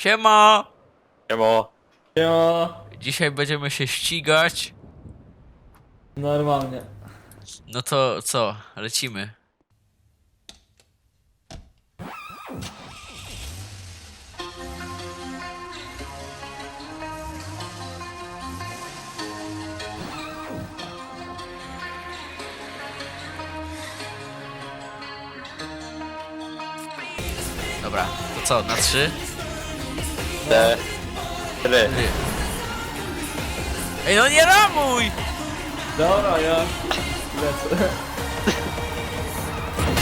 Siema! Siemo. Jo, Dzisiaj będziemy się ścigać. normalnie. No to co? Lecimy. Dobra, to co? Na trzy? Ty. Ej, no nie ramuj! Dobra, ja lecę.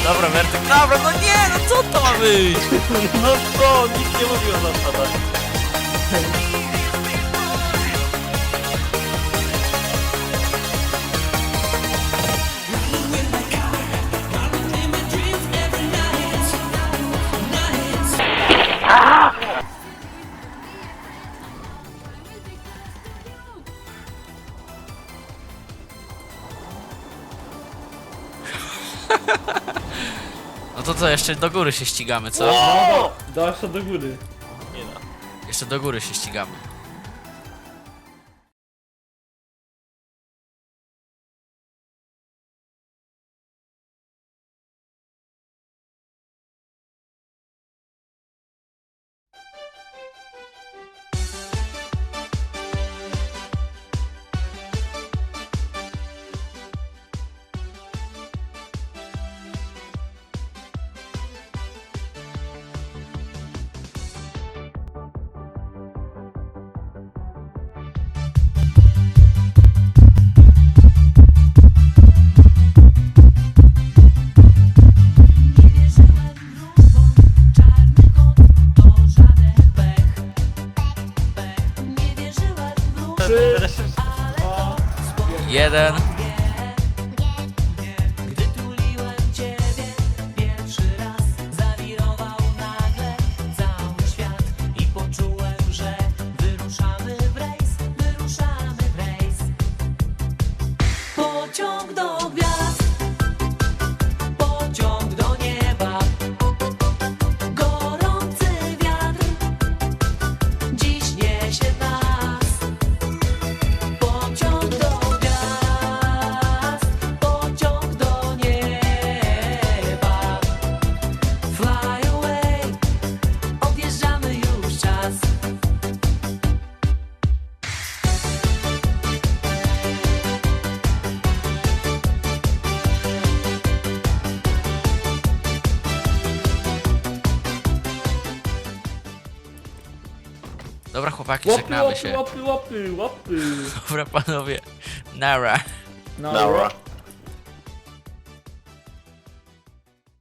Dobra, Wertek, dobra, no nie, no co to ma być? No co? Nikt nie mówił o zasadach. No to co, jeszcze do góry się ścigamy, co? O! Dalsza do góry. Nie da. Jeszcze do góry się ścigamy. Jeden. Dobra, chłopaki, łapy, żegnamy łapy, się. łapy, łapy, łapy. Dobra, panowie. Nara. Dobra.